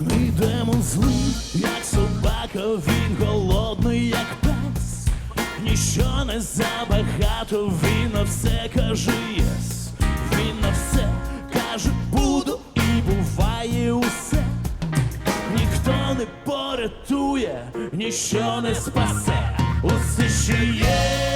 Демон злий, як собака, він голодний, як пес. Ніщо не забагато, він на все каже єс. Він на все каже буду і буває усе. Ніхто не порятує, ніщо не спасе. Усе, що є,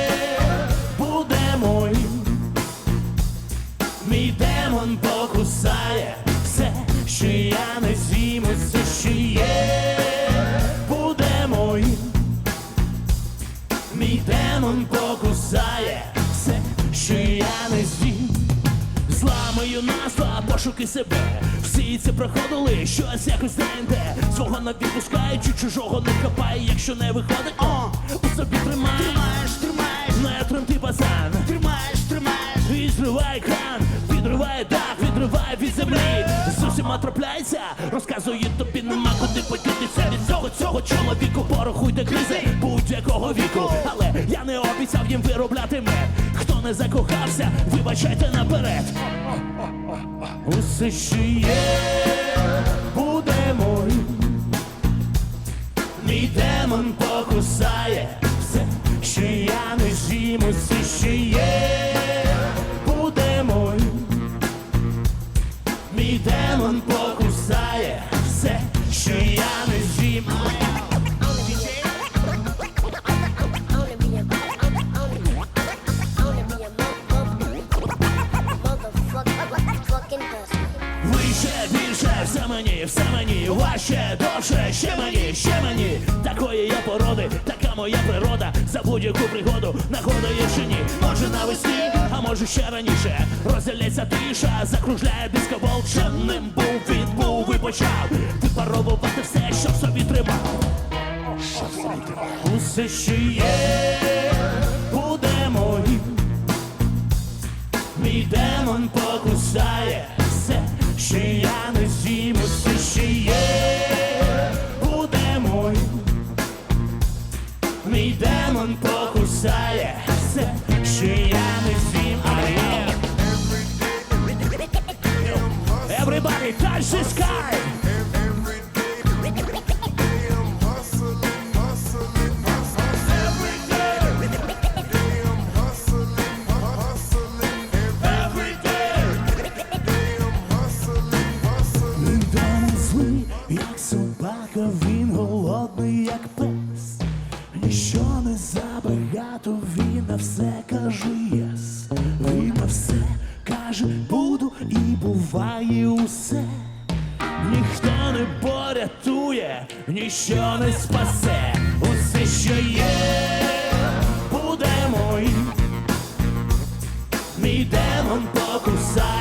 Мій демон покусає все, що я не з'їм. Зламаю назва, пошуки себе. Всі це проходили, щось якось знаєте. Свого не відпускаючи, чужого не хапає, якщо не виходить, о, у собі тримай. Тримаєш, тримаєш, Не тремти пацан, тримаєш, тримаєш. і зривай кран, підриває дах, відриває від землі. З усіма трапляється, розказує тобі нема куди подітися від цього цього чоловіку. Порахуйте кризи будь-якого віку. Але я не обіцяв їм виробляти мед. Хто не закохався, вибачайте наперед. Усе, що є, буде мой, Мій демон покусає все мені, все мені, важче, довше, ще мені, ще мені. Такої я породи, така моя природа. За будь-яку пригоду, нагода є чи ні. Може навесні, а може ще раніше. Розділяється тиша, закружляє дискобол. Чемним був, відбув і почав. Випаровувати все, що в собі тримав. Усе, що є, буде моїм. Мій демон покусає все, що я не з'їм, усе, що є, буде моїм. Мій демон покусає все, що я не з'їм. Ай-яй. Everybody touch the sky! Як пес. Ніщо не забагато, він на все каже єс. Він на все каже буду і буває усе. Ніхто не порятує, ніщо не спасе. Усе, що є, буде моїм. Мій демон покусає